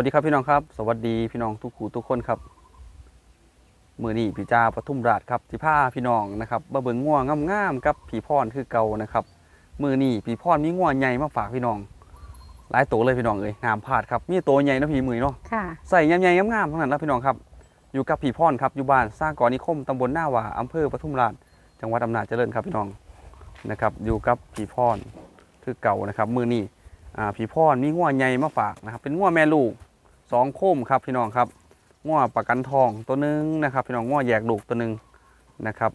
วัสดีครับพี่น้องครับ สวัสดีพี่น้องทุกคู่ทุกคนครับมือนี้พี่จ้าปทุมราชครับที่ผ้าพี่น้องนะครับมาเบิ่งง่วงงามๆกับผีพรคือเก่านะครับมือนี้ผีพรมีง่วงใหญ่มาฝากพี่น้อง หลายตัวเลยพี่น้องเอ้ยงามพลาดครับมีตัวใหญ่เนาะพี่มือเนาะค่ะใส่ใหญ่ๆงามๆทั้งนั้นแล้วพี่น้องครับ อยู่กับผีพรครับอยู่บ้านสร้างก่อนิคมตำบลหน้าหว่าอำเภอปทุมราช จังหวัดอำนาจเจริญครับพี่น้องนะครับอยู่กับผีพรคือเก่านะครับ มือนี้อ่าผีพรมีง่วงใหญ่มาฝากนะครับเป็นง่วงแม่ลูก สองโคมครับพี่น้องครับง่วงประกันทองตัวหนึงนะครับ พี่น้องง่วงแยกลูกตัวหนึงนะครับ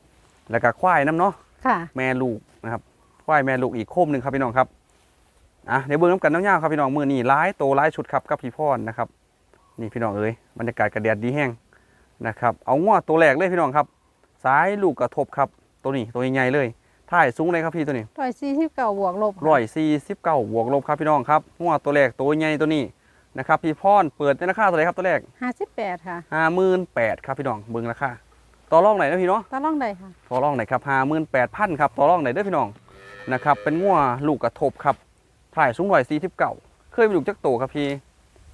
แล้วก็ควายน้ำเนาะค่ะ แม่ลูกนะครับควายแม่ลูกอีกโคมหนึ่งครับพี่น้องครับอะเดี๋ยวเบิ้งน้ำกันน้ำยาวครับพี่น้องมือนี่ร้ายโตร้ายชุดครับกับพี่พรนะครับ นี่พี่น้องเอ้ยบรรยากาศกระแดดดีแห้งนะครับ เอาง้อตัวแรกเลยพี่น้องครับสายลูกกระทบครับ ตัวนี้ตัวใหญ่ๆเลยถ่ายสูงเลยครับพี่ตัวนี้ร้อยสี่สิบเก้าบวกลบร้อยสี่สิบเก้าบวกลบครับพี่น้องครับง้อตัวแรกตัวใหญ่ตัวนี้ นะครับพี่พรเปิดในราคาเท่าไหร่ครับตัวแรกห้าสิบแปดค่ะห้าหมื่นแปดครับพี่น้องเบิ้งราคาต่อรองไหนอยนะพี่เนาะตาล่องใดค่ะ ต่อรองไหนครับห้าหมื่นแปดพันครับต่อรองไหนเด้อพี่น้องนะครับเป็นงัวลูกกระทบครับถ่ายสูงร้อยสี่สิบเก้าเคยไปดูจักโตครับพี่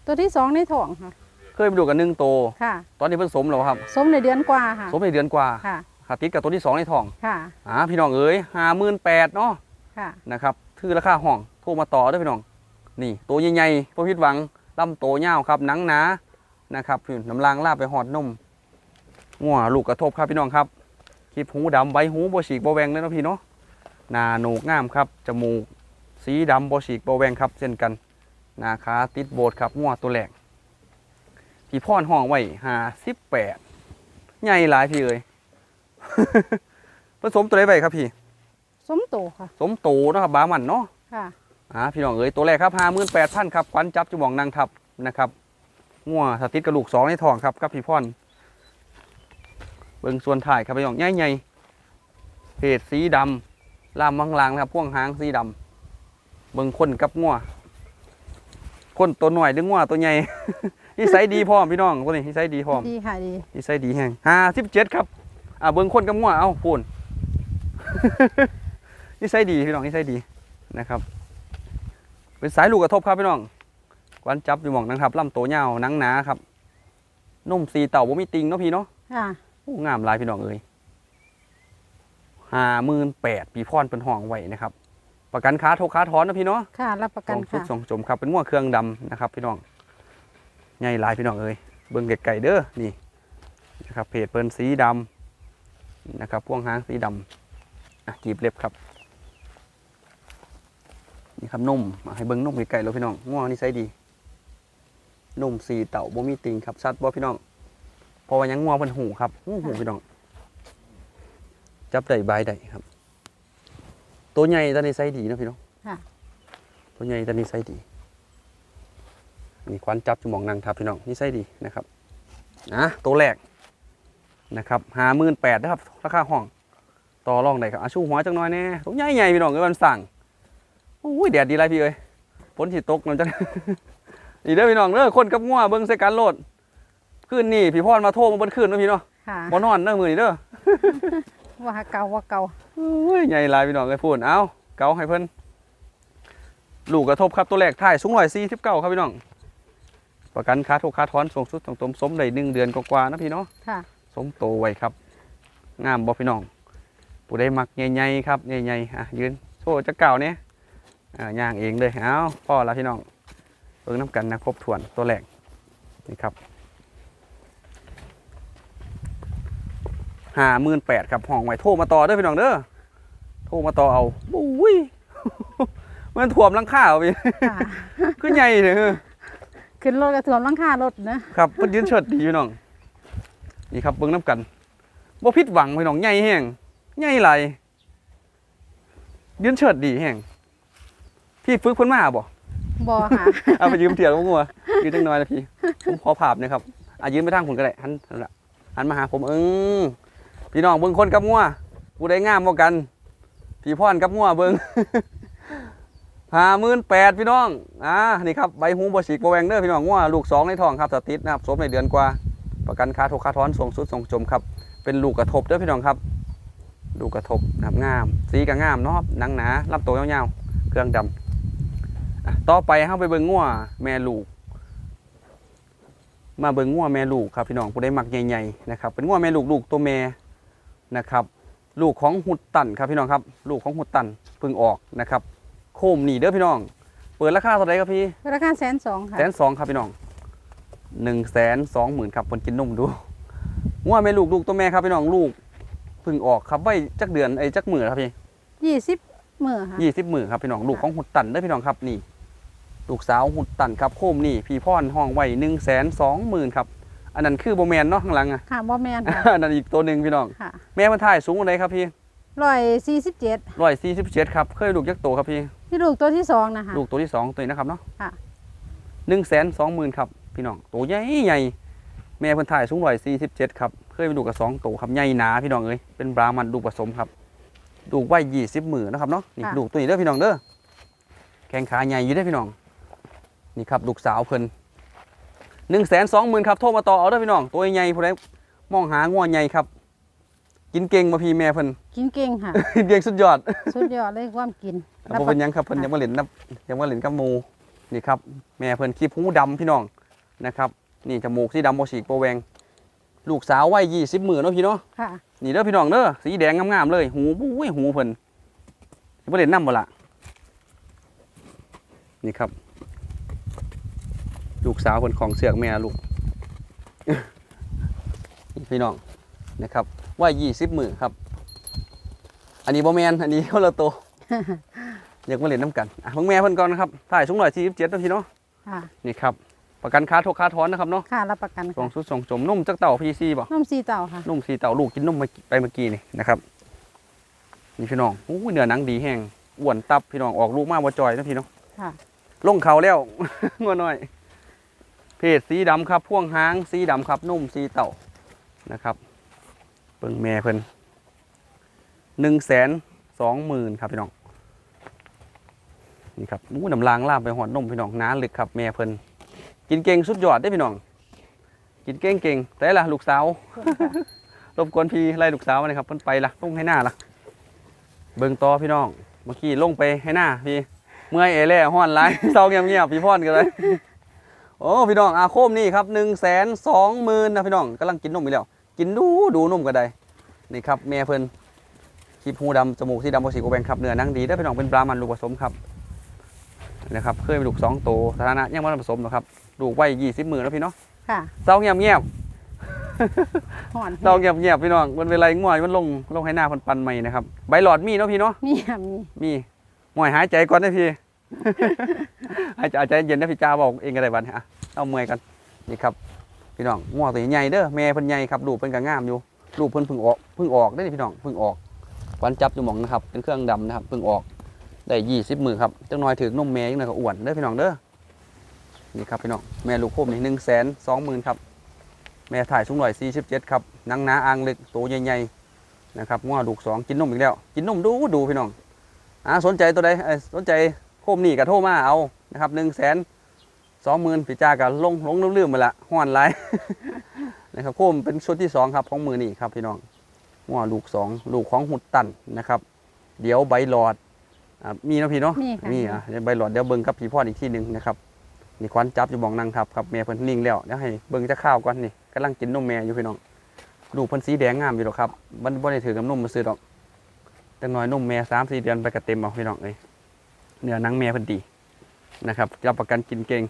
ตัวที่สองในท้องค่ะ เคยไปดูกันหนึ่งโต ค่ะ ตอนนี้เพิ่นสมแล้วครับ สมในเดือนกว่าค่ะ สมในเดือนกว่าค่ะขาติดกับตัวที่สองในท้องค่ะ อ่าพี่น้องเอ๋ยห้าหมื่นแปดเนาะค่ะ นะครับคือราคาห้องโทรมาต่อเด้วยพี่น้อง นี่ตัวใหญ่ๆพวกพิดหวัง ลำโตยาวครับหนังหนานะครับพี่น้ำลางลาบไปหอดนมงัวลูกกระทบครับพี่น้องครับคลิปหูดำใบหูโบฉีกโบแวงเลยเนาะพี่เนาะหนาโหนกงามครับจมูกสีดำโบฉีกโบแวงครับเช่นกันหนาขาติดโบดครับงัวตัวแหลกพี่พ่อนห้องไว้หาสิบแปดใหญ่หลายพี่เอ้ยผสมตัวไหนไปครับพี่ สมโตค่ะ สมโตเนาะครับบามันเนาะค่ะ อ่าพี่น้องเอ๋ยตัวแรกครับห้าหมื่นแปดพันครับควันจับจุบองนางทับนะครับงัวสติดกระลูกสองในท้องครับกับพี่พ่อนเบิ่งส่วนถ่ายครับพี่น้องใหญ่ใหญ่ๆเพศสีดำลามบางลางนะครับพ่วงหางสีดำเบิ่งคนกับงัวคนตัวหน่อยดึงงัวตัวใหญ่นิสัยดีพร้อมพี่น้องตัวนี้นิสัยดีพร้อมดีค่ะดีนิสัยดีแห้งห้าสิบเจ็ดครับอ่าเบิ้งคนกับงัวเอ้าพูนนิสัยดีพี่น้องนิสัยดีนะครับ เป็นสายลูกกระทบครับพี่น้องกวันจับอยู่หมองนะครับลำโตวยาวหนังหนาครับนุ่มสีเต่าบ่มีติงเนาะพี่เนาะค่ะโอ้งามหลายพี่น้องเอ้ยห้าหมื่นแปดปีพรเป็นห้องไว้นะครับ ประกันค้าโทรค้าถอนนะพี่เนาะค่ะ รับประสกันองชุดค่ะ สองจมครับเป็นงัวเครื่องดำนะครับ พี่น้องใหญ่หลายพี่น้องเอ้ยเบิ่งไก่ๆเด้อนี่นะครับเพจเปิ้นสีดำนะครับพ่วงหางสีดำอะจีบเล็บครับ นี่ครับนุ่มอะให้เบิ่งนุ่มไก่ๆแล้วพี่น้องง่วงนี่ใส่ดีนุ่มสีเต่าบ่มีติงครับชัดบ่พี่น้องเพราะว่ายังง่วงเป็นหูครับหูหูพี่น้อง จับได้บายได้ครับ ตัวใหญ่ตอนนี้ใส่ดีนะพี่น้องค่ะตัวใหญ่แต่นิสัยดีมีควันจับจมองนางทับพี่น้องนิสัยดีนะครับนะตัวแรกนะครับหาหมื่นแปดนะครับราคาห้องต่อรองได้ครับอาชูหัวจังน้อยแน่ตัวใหญ่ใหญ่ๆพี่น้องเอ้ยมันสั่งโอ้ยแดดดีไรพี่เอ้ยฝนสิตกมันจะดีเด้อพี่น้องเด้อคนกับงัวเบิ่งใส่การโลดคืนนี่พี่พรมาโทรมาบนคืนเนาะพี่เนาะค่ะบ่นอนเด้อมือนี่เด้อว่าเก่าว่าเก่าโอ้ยใหญ่หลายพี่น้องเอ้ยพูดเอาเกาให้เพิ่นลูกกระทบครับตัวแรกถ่ายสูงร้อยสี่สิบเก้าครับพี่น้อง ประกันค่าทุกค่าถอนส่งสุดส่งตมสมได้หนึ่งเดือนกว่าๆนะพี่เนาะค่ะสมโตไว้ครับ งามบ่พี่น้องผู้ใดมักใหญ่ๆครับใหญ่ๆอะยืนโชว์จะเก่าเนี่ย อ่าย่างเองเลยเอาพ่อแล้วพี่น้องเบิ่งน้ำกันนะครบถ้วนตัวแรกนี่ครับห้าหมื่นแปดครับห้องไว้โทรมาต่อเด้อพี่น้องเด้อโทรมาต่อเอาบุ้ยมันถ่วมหลังคาเอาพี่ค่ะขึ้นใหญ่เลยขึ้นรถกระถ่วมหลังคารถนะครับเพิ่นยืนเฉิดดีพี่น้องนี่ครับเบิ่งน้ำกันบ่ผิดหวังพี่น้องใหญ่แห้งใหญ่หลายยืนเฉิดดีแห้ง พี่ฝึกเพิ่นมาบ่บอค่ะเอาไปยืมเถียงงัวยืนจังน้อยนะพี่ผมขอภาพหนะครับอะยืนไปทางผมก็ได้หันนั่นล่ะหันมาหาผมเอิงพี่น้องเบิ่งคนกับงัวผู้ใดงามบ่กันพี่พรกับงัวเบิ่งห้าหมื่นแปดพี่น้องอ่านี่ครับใบหูบฉีกบแวงเด้อพี่น้องงัวลูกสองในท้องครับสติดนะครับสมในเดือนกว่า ประกันค่าทุกค่าถอนส่งสุดส่งจมครับเป็นลูกกระทบเด้อพี่น้องครับลูกกระทบนะครับงาม สีก็งามเนาะครับหนังหนาลำตัวยาวๆเครื่องดำอะ ต่อไปเข้าไปเบิ่งงัวแม่ลูก มาเบิ่งงัวแม่ลูกครับพี่น้องผู้ใดมักใหญ่ๆนะครับ เป็นงัวแม่ลูกลูกตัวแม่นะครับ ลูกของหุดตันครับพี่น้องครับ ลูกของหุดตันเพิ่งออกนะครับ โคมนี่เด้อพี่น้อง เปิดราคาเท่าไหร่ครับพี่ราคาแสนสองค่ะแสนสองครับพี่น้องหนึ่งแสนสองหมื่นครับคนกินนมดูงัวแม่ลูกลูกตัวแม่ครับพี่น้องลูกเพิ่งออกครับไว้จักเดือนไอ้จักหมื่นครับพี่ยี่สิบมือค่ะยี่สิบหมื่นครับพี่น้องลูกของหุดตันเด้อพี่น้องครับนี่ ลูกสาวหุดตันครับโคมนี่พี่พ่อนห้องไว้หนึ่งแสนสองหมื่นครับ อันนั้นคือโบแมนเนาะข้างหลังอะค่ะบ่แมนค่ะอันนั้นอีกตัวหนึ่งพี่น้อง ค่ะแม่มันถ่ายสูงอะไรครับพี่ร้อยสี่สิบเจ็ดร้อยสี่สิบเจ็ดครับเคยลูกยักษ์โตครับพี่ที่ลูกตัวที่สองนะคะลูกตัวที่สองตัวนี้นะครับเนาะค่ะหนึ่งแสนสองหมื่นครับพี่น้องตัวใหญ่ใหญ่แม่เพิ่นถ่ายสูงร้อยสี่สิบเจ็ดครับเคยไปดูกับสองตัวครับใหญ่หนาพี่น้องเอ้ยเป็นบรามันลูกผสมครับลูกไว้ยี่สิบหมื่นนะครับเนาะนี่ลูกตัวนี้เด้อพี่น้องเด้อแข้งขาใหญ่อยู่เด้อพี่น้อง นี่ครับลูกสาวเพิ่นหนึ่งแสนสองหมื่นครับโทรมาต่อเอาเด้อพี่น้องตัวใหญ่ผู้ใดมองหางัวใหญ่ครับ กินเก่งมาพี่แม่เพิ่นกินเก่งค่ะกินเก่งสุดยอดสุดยอดเลยความกินแล้วบ่เป็นหยังครับเพิ่นยังมาเล่นนับยังมาเล่นกับหมูนี่ครับแม่เพิ่นขี้หูดำพี่น้องนะครับ นี่จมูกสีดำบ่ฉีกบ่แหวง ลูกสาววัย20มื้อเนาะพี่เนาะค่ะนี่เด้อพี่น้องเด้อสีแดงงามๆเลย หูบุ้ยหูเพิ่นสิบ่เล่นน้ำบ่ล่ะนี่ครับ ลูกสาวเพิ่นของเสือกแม่ลูกนี่พี่น้องนะครับวัย20มื้อครับ อันนี้บ่แม่นอันนี้คนละตัวอยากมาเล่นน้ำกันอะเบิ่งแม่เพิ่นก่อนนะครับถ่ายสูงร้อยสี่สิบเจ็ดนาทีเนาะค่ะนี่ครับประกันค้าโทกค้าถอนนะครับเนาะ ค่ะรับประกันส่งค่ะสุดส่งจมนุ่มจักเต่าพีซีบ่นมซีเต่าค่ะ นุ่มสีเต่าลูกกินนุ่มไปไปเมื่อกี้นี่นะครับ นี่พี่น้องอู้ยเนื้อหนังดีแห้งอ้วนตับพี่น้องออกลูกมากว่าจอยนะพี่เนาะค่ะ ลงเขาแล้วงัวน้อย เพศสีดำครับพ่วงหางสีดำครับนุ่มสีเต่านะครับเบิ่งแม่เพิ่นหนึ่งแสนสองหมื่นครับพี่น้องนี่ครับอู้น้ำลางลาบไปหอดนมพี่น้องน้าหลึกครับแม่เพิ่นกินเก่งสุดยอดได้พี่น้อง กินเก่งเก่งแต่ละลูกสาวรบกวนพี่ไล่ลูกสาวมาเลยครับเพิ่นไปละลงให้หน้าละเบิ่งต่อพี่น้องเมื่อกี้ลงไปให้หน้าพี่เมื่อยเอเล่ห้อนไรเศร้าเงียบๆพี่พ่อนกันเลย โอ้พี่น้องอาโคมนี่ครับหนึ่งแสนสองหมื่นนะพี่น้องกำลังกินนมอยู่แล้ว กินดูดูนมก็ได้นี่ครับแม่เพิ่นคลิปหูดำจมูกสีดำบสีโกแบงครับเนื้อหนังดีได้อพี่น้องเป็นบรามันลูกผสมครับนะครับเคยเป็นลูกสองโตวสถานะยังไม่ได้ผสมหรอกครับลูกไว้ยี่สิบหมื่นแล้วพี่เนาะค่ะเศร้าเงียบเงียบห่อนๆเศร้าเงียบเงียบๆพี่น้องมันเวลาง่วยมันลงลงให้หน้าเพันปันใหม่นะครับใบหลอดมีเนาะพี่เนาะมีค่ะมีมีหมวยหายใจก่อนนะพี่ หายใจหายใจเย็นนะพี่จ้าบอกเองก็ได้บันี้อะเอาเมื่อยกันนี่ครับพี่น้องงัวตัวใหญ่เด้อแม่เพิ่นใหญ่ครับลูเพิ่นก็งามอยู่ลูกเพิ่นพิ่งออกพิ่งออกได้พี่น้องพิ่งออกวันจับอยู่หมองนะครับเป็นเครื่องดำนะครับพิ่งออกได้ยี่สิบมือครับจังน้อยถือนมแม่ยังไงก็อ้วนเด้อพี่น้องเด้อนี่ครับพี่น้องแม่ลูกโคมนี่หนึ่งแสนสองหมื่นครับแม่ถ่ายสูงหน่อยสี่สิบเจ็ดครับนังหนาอ่างเล็กตัวใหญ่ๆนะครับงัวลูกสองกินนมอีกแล้ว กินนมดูดูพี่น้องอ่าสนใจตัวใดสนใจ โคมนี่กับโทรมาเอานะครับหนึ่งแสนสองหมื่นพี่จ้ากับลงลงลืมๆไปละห้อนไรนะครับโคมเป็นชุดที่สองครับของมือนี่ครับพี่น้องหัวลูกสองลูกของหุดตันนะครับ เดี๋ยวใบหลอดอ่ามีเนาะพี่เนาะมีค่ะมีอะเดี๋ยวใบหลอดเดี๋ยวเบิ้งกับพี่พ่ออีกที่หนึ่งนะครับนี่ควันจับอยู่หมองนางทับครับแม่เพิ่นนิ่งแล้วเดี๋ยวให้เบิ้งจะข้าวก่อนนี่กำลังกินนมแม่อยู่พี่น้องลูกเพิ่นสีแดงงามอยู่หรอกครับมันบ่ได้ถือกับนมมาซื้อดอกแต่น้อยนุ่มแม่สามสี่เดือนไปกระเต็มเอาพี่น้องเลย เนื้อนังแม่พันดีนะครับรับประกันกินเก่ง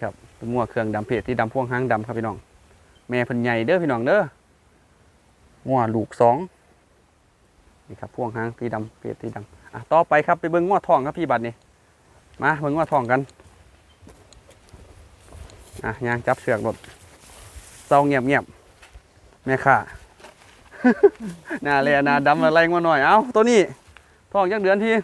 ครับเป็นงัวเครื่องดำเพจที่ดำพ่วงห้างดำครับพี่น้อง แม่พันใหญ่เด้อพี่น้องเด้องัวลูกสองนี่ครับพ่วงห้างที่ดำเพจที่ดำอะต่อไปครับไปเบิ้งงัวทองครับพี่บัดนี้มาเบิ้งงัวทองกันอะยางจับเชือกรถเศร้าเงียบเงียบๆแม่ข่าหน้าแลหน้าดำอะไรมาหน่อยเอ้าตัวนี้ ทองยังเดือนที่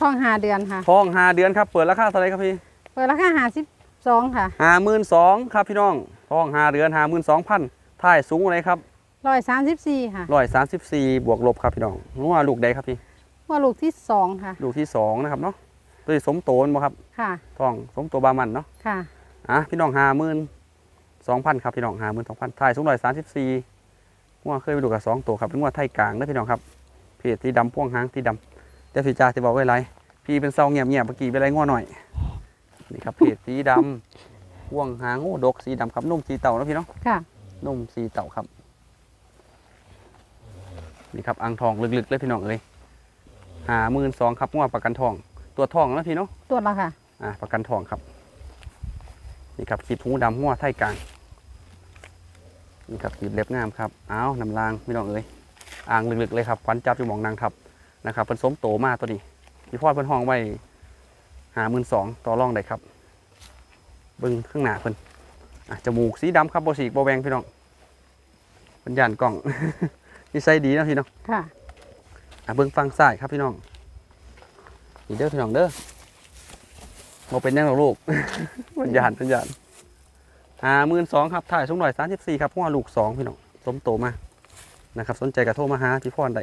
ท้องหาเดือนค่ะทองหาเดือนครับ เปิดราคาเท่าไหรครับพี่ เปิดราคาหาสิบสองค่ะห้าหมื่นสองครับพี่น้องทองหาเดือนห้าหมื่นสองพันถ่ายสูงอะไรครับร้อยสามสิบสี่ค่ะร้อยสามสิบสี่บวกลบครับพี่น้องรู้ว่าลูกใดครับพี่ว่าลูกที่สองค่ะ ลูกที่สองนะครับเนาะตัวที่สมโตนบ่ครับ ค่ะทองสมโตบามันเนาะ ค่ะ อะพี่น้องห้าหมื่นสองพันครับพี่น้องห้าหมื่นสองพันถ่ายสูงร้อยสามสิบสี่ว่าเคยไปดูกับสองตัวครับเป็นว่าไทยกลางนะพี่น้องครับ เพจที่ดำพ่วงหางที่ดำเดี๋ยวพี่จ่าจะบอกไว้ไรพี่เป็นเศร้าเงียบเงียบๆเมื่อกี้เป็นไรง่วหน่อยนี่ครับเพจสีดำห่วงหางโอ้ดกสีดำครับนุ่มสีเต่านะพี่เนาะค่ะนุ่มสีเต่าครับ นี่ครับอ่างทองลึกๆเลยพี่น้องเอ้ยหาหมื่นสองครับงวประกันทอง ตัวทองนะพี่เนาะตรวจแล้วค่ะอ่าประกันทองครับนี่ครับขีบหูดำหัวไทยกลางนี่ครับขีบเล็บงามครับอ้าวนำรางพี่น้องเอ้ย อ่างลึกๆเลยครับควันจับอยู่หมองนางทับนะครับเพิ่นสมโตมากตัวนี้พี่พ่อเพิ่นห้องไว้หาหมื่นสองต่อรองได้ครับเบิ้งข้างหน้าเพิ่นอะจมูกสีดำครับโบสีกโบแวงพี่น้องเพิ่นย่านกล่องนิสัยดีนะพี่น้องค่ะอะเบิ้งฟังซ้ายครับพี่น้องนี่เด้อพี่น้องเด้อโมเป็นหยังหรอกลูกมันยานมันยานหาหมื่นสองครับถ่ายสูงหน่อยสามสิบสี่ครับเพราะว่าลูกสองพี่น้องสมโตมา นะครับ สนใจกระโทรมาหาพี่พรได้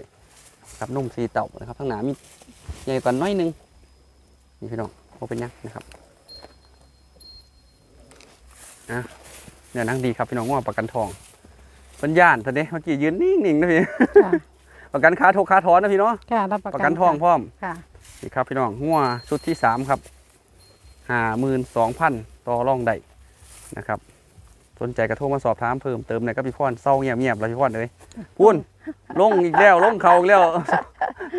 ครับนุ่มสีเต่านะครับข้างหน้ามีใหญ่กว่าน้อยหนึงนี่พี่น้องโมเป็นหยังนะครับอะเนี่ยนั่งดีครับพี่น้องว่าประกันทองเป็นย่านตอนนี้เมื่อกี้ยืนนิ่งๆนะพี่ค่ะประกันค้าโทกค้าถอนนะพี่เนาะค่ะรับประประกักันนทองพร้อมค่ะนี่ครับพี่น้องหัวชุดที่สามครับห้าหมื่นสองพันต่อรองได้นะครับ สนใจกระโทรมาสอบถามเพิ่มเติมหน่อยก็พี่พรเศร้าเงียบเงียบๆแล้วพี่พรเลยพุ่นลงอีกแล้วลงเขาอีกแล้ว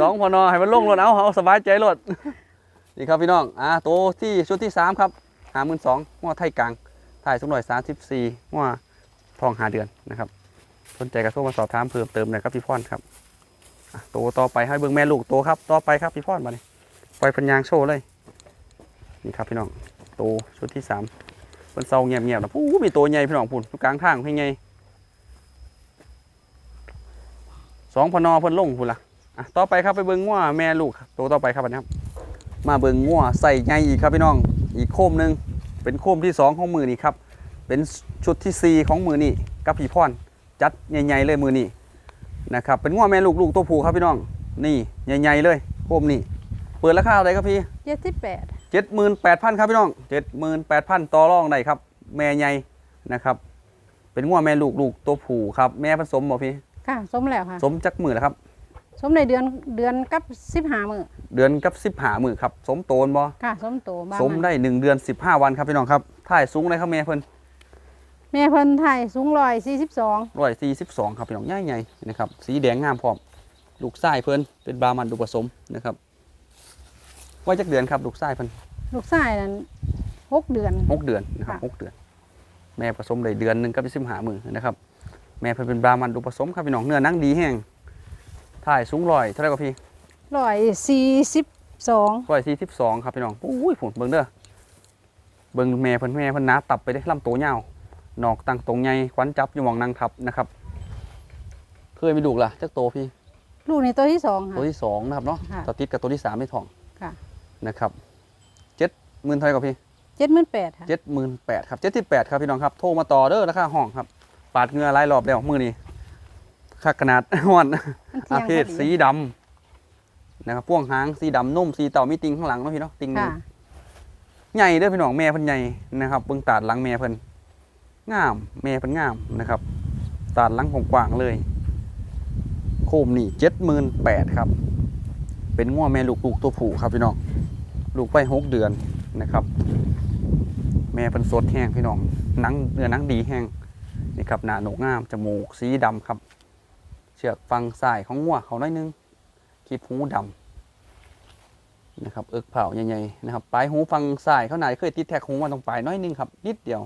สองพอนอให้มันลงรถเอาเอาสบายใจรถนี่ครับพี่น้องอ่าโตวที่ชุดที่สามครับห้าหมื่นสองหัวไทยกลางถ่ายสักหน่อยสามสิบสี่หัวทองหาเดือนนะครับ สนใจกระโทรมาสอบถามเพิ่มเติมหน่อยครับพี่พรครับอะโตต่อไปให้เบิ่งแม่ลูกโตครับต่อไปครับพี่พรมานี่ปล่อยพันยางโชว์เลย นี่ครับพี่น้องโตชุดที่สาม เป็นเศร้าเงียบเงียบๆนะผู้มีโตใหญ่พี่น้องพุ่นกลางทางเพียงไงสองพนอเพิ่นลงพุ่นละอะต่อไปครับไปเบิ่งงัวแม่ลูกครับโตต่อไปครับอันนี้ครับ มาเบิ่งงัวใส่ใหญ่อีกครับพี่น้องอีกโคมหนึ่งเป็นโคมที่สองของมือนี่ครับ เป็นชุดที่สี่ของมือนี่กับพี่พรจัดใหญ่ๆเลยมือนี่นะครับเป็นง้อแม่ลูกลูกตัวผู้ครับพี่น้องนี่ใหญ่ๆเลยโคมนี่เปิดราคาอะไรครับพี่เจ็ดสิบแปด เจ็ดหมื่นแปดพันครับพี่น้องเจ็ดหมื่นแปดพันต่อรองได้ครับ แม่ใหญ่นะครับ เป็นง้อแม่ลูกลูกตัวผู้ครับ แม่ผสมบ่พี่ ค่ะสมแล้วค่ะ สมจักมือแล้วครับ สมในเดือนเดือนกับสิบห้ามือเดือนกับสิบหามือครับ สมโตนบ่ค่ะ สมโตบ้างสมได้หนึ่งเดือนสิบห้าวันครับพี่น้องครับถ่ายสูงเลยครับแม่เพิ่นแม่เพิ่นไทยสูงร้อยสี่สิบสองร้อยสี่สิบสองครับพี่น้องใหญ่ๆนะครับ สีแดงงามพร้อม ลูกไส้เพิ่นเป็นบามันดูผสมนะครับ ไว้จักเดือนครับลูกไส้เพิ่นลูกชายนั้นหกเดือน หกเดือนนะครับค่ะ หกเดือน แม่ผสมได้เดือนหนึ่งก็ไปสิบหามือนะครับ แม่เพิ่นเป็นบรามันดูผสมครับพี่น้องเนื้อหนังดีแห้งถ่ายสูงร้อยเท่าไหรก็พี่ร้อยสี่สิบสองร้อยสี่สิบสองครับพี่น้องอุ้ยผุนเบิ่งเด้อเบิ่งแม่เพิ่นแม่เพิ่นหนาตับไปได้ลำโตวยาวหนอกตั้งตรงใหญ่ควันจับอยู่หมองนางทับนะครับ เคยมีลูกล่ะจักโตพี่ ลูกในตัวที่สองค่ะ ตัวที่สองนะครับเนาะค่ะต่อติดกับตัวที่สามไม่ทองค่ะ นะครับเจ็ดหมื่นเท่าไหรก็พี่เจ็ดหมื่นแปดค่ะเจ็ดหมื่นแปดครับเจ็ดที่แปดครับพี่น้องครับโทรมาต่อเด้อราคาห้องครับปาดเหงือหลายรอบแล้วมือนี้ค่าขนาดห้อนมันเที่อายงเพพอศดีสีดำนะครับพ่วงหางสีดำนุ่มสีเต่ามีติงข้างหลังเนาะพี่เนาะติงหนึ่ค่ะงใหญ่เด้อพี่น้องแม่เพิ่นใหญ่นะครับเบิ่งตาดหลังแม่เพิ่นงาม แม่เพิ่นงามนะครับ ตาดหลังกว้างๆเลย โคมนี่เจ็ดหมื่นแปดครับ เป็นง้อแม่ลูกลูกตัวผู้ครับพี่น้อง ลูกไปหกเดือนนะครับ แม่เป็นสดแห้งพี่น้องนังเนื้อนังดีแห้งนี่ครับหน้าหนกงามจมูกสีดำครับ เชือกฟังสายของงัวเขาหน้อยนึงคีบหูดำนะครับเอิกเผาใหญ่ๆนะครับปลายหูฟังสายเขาไหนเคยติดแท็กหูมาตรงปลายน้อยนึงครับนิดเดียว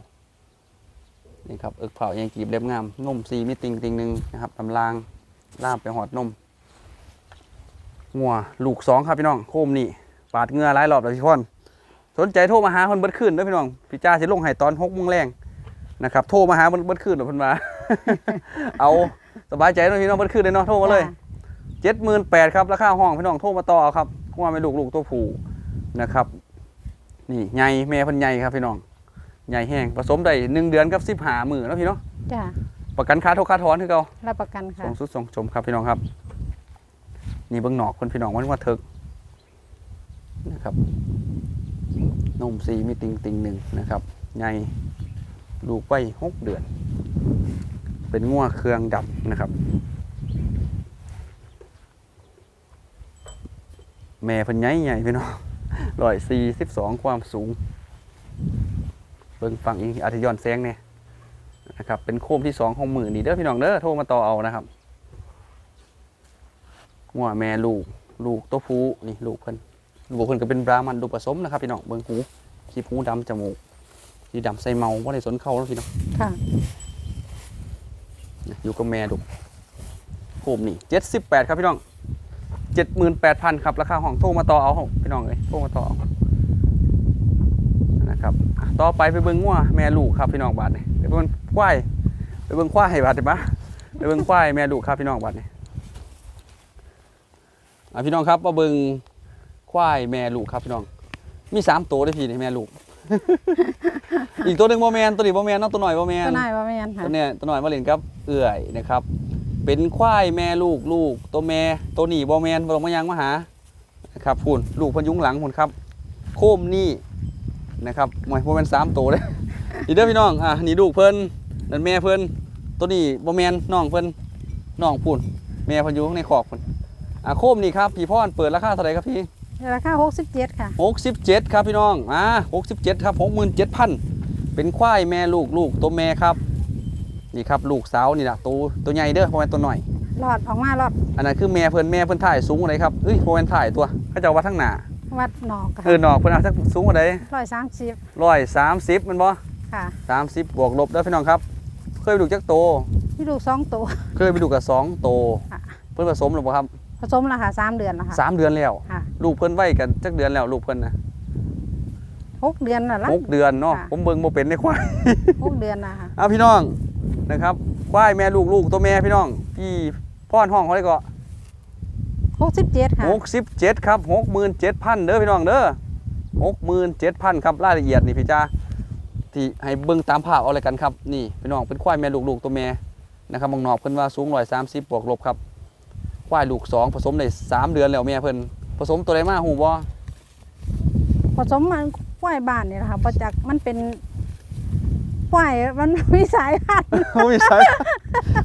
นี่ครับเอิกเผาใหญ่กีบเล็บงามนมสีมีติงติงหนึ่งนะครับตำรางล่ามไปหอดนมงัวลูกสองครับพี่น้องโคมนี่ ปาดเหงือหลายรอบแล้วพี่พ่อนสนใจโทรมาหาเพิ่นเบิดขึ้นเด้อพี่น้องพี่จ้าสิลงให้ตอน6โมงแรงนะครับโทรมาหาเพิ่นเบิดขึ้นเดี๋ยวเพิ่นมาเอาสบายใจเนาะพี่น้องเบิดขึ้นเลยเนาะโทรมาเลยจ้ะ78,000ครับราคาห้องพี่น้องโทรมาต่อเอาครับเพราะว่าไม่ลูกลูกตัวผู้นะครับ นี่ใหญ่แม่เพิ่นใหญ่ครับพี่น้องใหญ่แห้งผสมได้หนึ่งเดือนกับ15มื้อเนาะพี่เนาะจ้ะประกันค่าโทรค่าถอนคือเก่ารับประกันค่ะส่งสุดส่งชมครับพี่น้องครับ นี่เบิ้งหนอกคนพี่น้องมันว่าเถิก นะครับนมสีมีติงติงหนึ่งนะครับใหญ่ลูกไว้หกเดือน เป็นงัวเครื่องดำนะครับ แม่เพันใหญ่ใหญ่พี่น้องร้อยสี่สิบสองความสูง เบิ่งฝั่งอีกอาทิยอนแสงเนี่ยนะครับ เป็นโคมที่สองของมือนี่เด้อพี่น้องเด้อโทรมาต่อเอานะครับงัวแม่ลูก ลูกตัวผู้นี่ลูกเพิ่น ลูกเพิ่นก็เป็นบรามันลูกผสมนะครับพี่น้องเบิ่งหูขีบหูดำจมูกสีดำใส่เมาว่าได้สนเข้าแล้วพี่น้องค่ะอยู่กับแม่ลูกโคมนี่เจ็ดสิบแปดครับพี่น้องเจ็ดหมื่นแปดพันครับ ราคาห้องโทรมาต่อเอาพี่น้องเลยโทรมาต่อเอานะครับอะต่อไปไปเบิ่งงัวแม่ลูกครับพี่น้องบาทนี่ไปเบิ่งควายไปเบิ่งควายบาทเดี๋ยวปะไปเบิ่งควายแม่ลูกครับพี่น้องบาทนี่อะพี่น้องครับมาเบิ่ง ควายแม่ลูกครับพี่น้อง มีสามตัวด้วยพี่นี่แม่ลูก อีกตัวหนึ่งโมแมนตัวนี้โมแมนเนาะตัวหน่อยโมแมนก็นายว่าแม่นค่ะตัวเนี้ยตัวหน่อยมาเล่นกับ เอื่อยนะครับ เป็นควายแม่ลูกลูก ตัวแม่ตัวหนีบอแมนบอลงมายังมาหานะครับพูนลูกพนยุงหลังพูนครับ โคมนี่นะครับหมายโมแมนสามตัวเลยนี่เด้อพี่น้องอะนี่ลูกเพิ่นนั่นแม่เพิ่นตัวนี้บอแมนน้องเพิ่นน้องพูนแม่เพิ่นอยู่ข้างในขอกพูนอะโคมนี่ครับพี่พ่อนเปิดราคาเท่าไหร่ครับพี่ ราคา67ค่ะ67ครับพี่น้องอ่า67ครับ67,000เป็นควายแม่ลูกลูกตัวแม่ครับ นี่ครับลูกสาวนี่นะตัวตัวใหญ่เด้อเพราะมันตัวหน่อยรอดออกมารอด อันนั้นคือแม่เพิ่นแม่เพิ่นถ่ายสูงกว่าไหนครับเอ้ยเพราะมันถ่ายตัวเขาจะเอาวัดทั้งหน้าวัดหนอกค่ะเออหนอกเพิ่นเอาสักสูงกว่าไหน130ร้อยสามสิบมันบ่ค่ะสามสิบบวกลบเด้อพี่น้องครับ เคยไปดูจักโตมีลูก2ตัวเคยไปดูกับสองโตค่ะเพิ่นผสมหรือเปล่าครับ ผสมแล้วค่ะ3เดือนแล้วค่ะสามเดือนแล้วค่ะลูกเพิ่นไว้กันจักเดือนแล้วลูกเพิ่นนะ6เดือนแล้วล่ะหกเดือนเนาะค่ะ ผมเบิ่งบ่เป็นในควาย6เดือนแล้วค่ะเอาพี่น้องนะครับควายแม่ลูกลูกตัวแม่พี่น้องพี่พ่อนห้องเขาได้ก็67ค่ะหกสิบเจ็ดครับหกหมื่นเจ็ดพันเด้อพี่น้องเด้อหกหมื่นเจ็ดพันครับรายละเอียดนี่พี่จ้าที่ให้เบิ่งตามภาพเอาเลยกันครับนี่พี่น้องเป็นควายแม่ลูกลูกตัวแม่นะครับมองนอกเพิ่นว่าสูงร้อยสามสิบบวกลบครับ ควายลูกสองผสมได้สามเดือนแล้วแม่เพิ่นผสมตัวใดมาหูบ่ผสมมันกล้วยบ้านนี่แหละค่ะประจักมันเป็นกล้วยมันมีสายพันธุ์โอ้ยใช่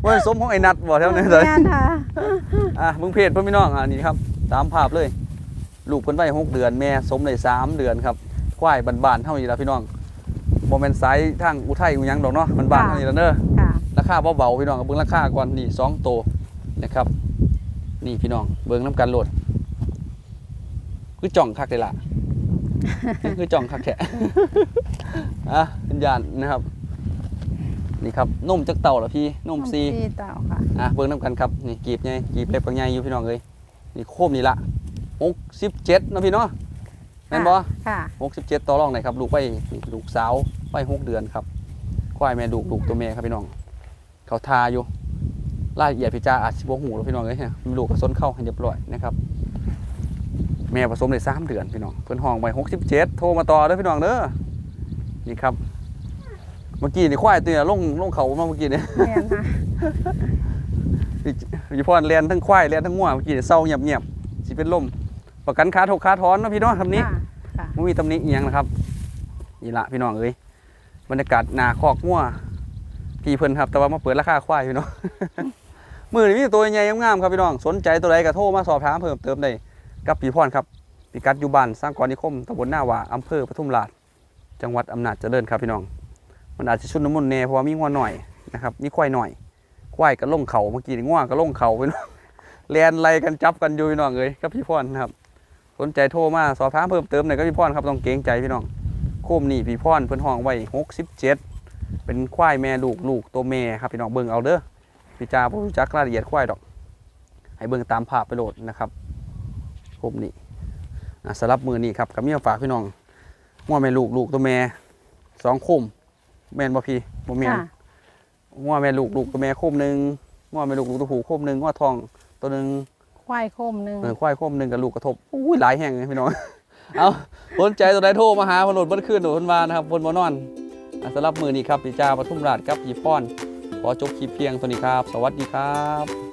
ว่าผสมของไอ้นัดบ่แถวนี้เลยแม่นค่ะอะมึงเพจเพื่อนพี่น้องอะนี่ครับตามภาพเลย ลูกเพิ่นไว้หกเดือนแม่สมได้สามเดือนครับควายบานๆเท่านี้ละพี่น้องโมเมนต์ไซส์ทางอุทัยอุหยังดอกเนาะมันบานๆเท่านี้ละเด้อค่ะราคาเบาๆพี่น้องเอาเบิ่งราคาก่อนนี่สองโตวนะครับ นี่พี่น้อง เบิ่งน้ำกันโหลด คือจ่องคักเลยล่ะ คือจ่องคักแท้อะเป็นยานนะครับ นี่ครับนมจักเต่าเหรอพี่นมซีที่เต่าค่ะอะเบิ่งน้ำกันครับนี่กีบไงกีบเล็บกับไงอยู่พี่น้องเลยนี่โคมนี่ละหกสิบเจ็ดนาะพี่เนาะแม่นบ่ค่ะหกสิบเจ็ดต่อรองไหนครับลูกไปนี่ลูกสาวไปหกเดือนครับควายแม่ลูกลูกตัวแม่ครับพี่น้อง เขาทาอยู่ รายละเอียดพี่จ้าอาจสิบ่หูแล้วพี่น้องเลยเนี่ยมีลูกกระส้นเข้าให้เรียบร้อยนะครับแม่ผสมได้สามเดือนพี่น้องเพิ่นห้องไปหกสิบเจ็ดโทรมาต่อเด้อพี่น้องเด้อนี่ครับ เมื่อกี้นี่ควายตัวเนี่ยลงลงเขามาเมื่อกี้เนี่ยแม่นค่ะพี่พรเรียนทั้งควายเรียนทั้งง่วเมื่อกี้เศร้าเงียบๆสิเป็นลมประกันขาถกขาถอนเนาะพี่น้องทำนี้ค่ะค่ะไม่มีตำหนิอีหยังนะครับนี่ละพี่น้องเอ้ยบรรยากาศหนาคอกง่วพี่เพิ่นครับ แต่ว่ามาเปิดราคาควายพี่น้อง มือนี้มีตัวใหญ่ๆงามๆครับพี่น้อง สนใจตัวใดก็โทรมาสอบถามเพิ่มเติมได้กับพี่พรครับพิกัดอยู่บ้านสร้างกรนิคมตำบลหน้าว่าอำเภอปทุมราช จังหวัดอำนาจเจริญครับพี่น้อง มันอาจจะชุนน้ำมันแน่เพราะว่ามีงัวหน่อยนะครับมีควายหน่อย ควายก็ลงเขาเมื่อกี้นี่ง่วงก็ลงเขาพี่น้องแลนไล่กันจับกันอยู่พี่น้องเอ้ยกับพี่พรนะครับ สนใจโทรมาสอบถามเพิ่มเติมหน่อยก็พี่พรครับต้องเกรงใจพี่น้องโคมนี่พี่พรเพิ่นห้องไว้หกสิบเจ็ดเป็นควายแม่ลูกลูกตัวแม่ครับพี่น้องเบิ่งเอาเด้อ พี่จ้าบ่รู้จักรายละเอียดควายดอก ให้เบิ่งตามภาพไปโหลดนะครับโคมนี่อะสำหรับมือนี่ครับกับมีมาฝากพี่น้องงัวแม่ลูกลูกตัวแม่สองโคมแม่นบ่พี่บ่แม่นค่ะงัวแม่ลูกลูกตัวแม่โคมหนึ่งงัวแม่ลูกลูกตัวผู้โคมหนึ่งงัวทองตัวหนึ่งควายโคมหนึ่งเออควายโคมหนึ่งกับลูกกระทบอุ้ยหลายแห่งเลยพี่น้อง เอาสนใจตัวใดโทรมาหาพนโหลดเบิ้ขึ้นโหลดมานะครับบนบนนอนอะสำหรับมือนี้ครับพี่จ้าปทุมราชกับพี่ป้อน ขอจบคลิปเพียงตัวนี้ครับ สวัสดีครับ